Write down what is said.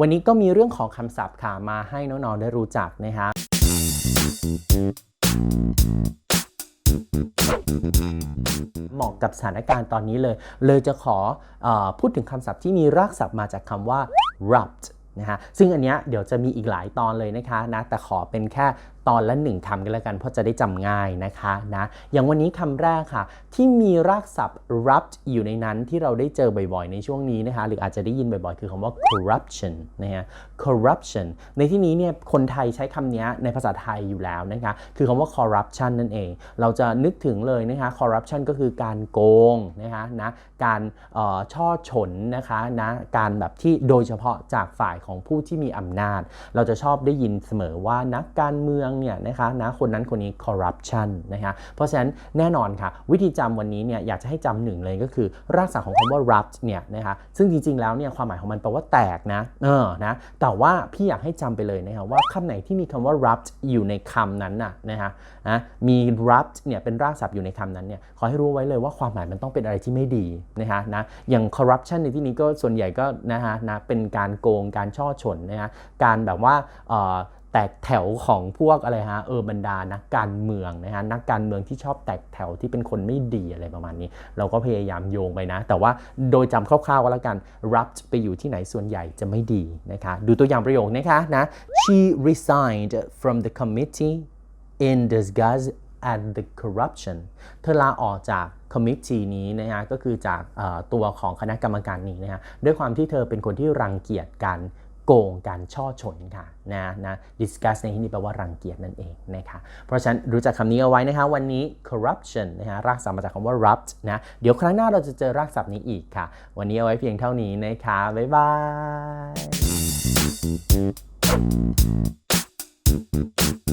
วันนี้ก็มีเรื่องของคำศัพท์ค่ะมาให้น้องๆได้รู้จักนะคะเหมาะกับสถานการณ์ตอนนี้เลย เลยจะขออพูดถึงคำศัพท์ที่มีรากศัพท์มาจากคำว่า rupt นะฮะซึ่งอันเนี้ยเดี๋ยวจะมีอีกหลายตอนเลยนะคะนะแต่ขอเป็นแค่ ตอนละหนึ่งคำกันแล้วกัน เพราะจะได้จำง่ายนะคะนะอย่างวันนี้คำแรกค่ะ ที่มีรากศัพท์ rupt อยู่ในนั้นที่เราได้เจอบ่อยๆ ในช่วงนี้นะคะ หรืออาจจะได้ยินบ่อยๆ คือคำว่า corruption นะฮะ corruption ในที่นี้เนี่ยคนไทยใช้คำนี้ในภาษาไทยอยู่แล้วนะคะ คือคำว่า corruption นั่นเอง เราจะนึกถึงเลยนะคะ corruption ก็คือการโกงนะคะนะการเอ่อช่อฉนนะคะนะการแบบที่โดยเฉพาะจากฝ่ายของผู้ที่มีอำนาจ เราจะชอบได้ยินเสมอว่านักการเมืองเนี่ยนะคะนะคนนั้นคนนี้ corruption นะคะเพราะฉะนั้นแน่นอนค่ะ วิธีจำวันนี้เนี่ยอยากจะให้จำหนึ่งเลยก็คือรากศัพท์ของคำว่า rupt เนี่ยนะคะซึ่งจริงๆแล้วเนี่ยความหมายของมันแปลว่าแตกนะเออนะแต่ว่าพี่อยากให้จำไปเลยนะคะว่าคำไหนที่มีคำว่า rupt อยู่ในคำนั้นน่ะนะคะนะมี rupt เนี่ยเป็นรากศัพท์อยู่ในคำนั้นเนี่ยขอให้รู้ไว้เลยว่าความหมายมันต้องเป็นอะไรที่ไม่ดีนะคะนะอย่าง corruption ในที่นี้ก็ส่วนใหญ่ก็นะคะนะเป็นการโกงการช่อฉนนะคะการแบบว่า แตกแถวของพวกอะไรฮะเออบรรดานักการเมืองนะฮะนักการเมืองที่ชอบแตกแถวที่เป็นคนไม่ดีอะไรประมาณนี้ เราก็พยายามโยงไปนะ แต่ว่าโดยจำคร่าวๆก็แล้วกัน รับไปอยู่ที่ไหนส่วนใหญ่จะไม่ดีนะคะดูตัวอย่างประโยคนะคะนะ she resigned from the committee in disgust at the corruption เธอลาออกจาก committee นี้นะฮะก็คือจากตัวของคณะกรรมการนี้นะฮะด้วยความที่เธอเป็นคนที่รังเกียจการ โกงการช่อชนค่ะนะนะ discuss ในที่นี้แปลว่ารังเกียจนั่นเองนะคะเพราะฉะนั้นรู้จักคำนี้เอาไว้นะคะ วันนี้ corruption นะฮะรากศัพท์มาจากคำว่า rupt นะเดี๋ยวครั้งหน้าเราจะเจอรากศัพท์นี้อีกค่ะ วันนี้เอาไว้เพียงเท่านี้นะคะ บ๊ายบาย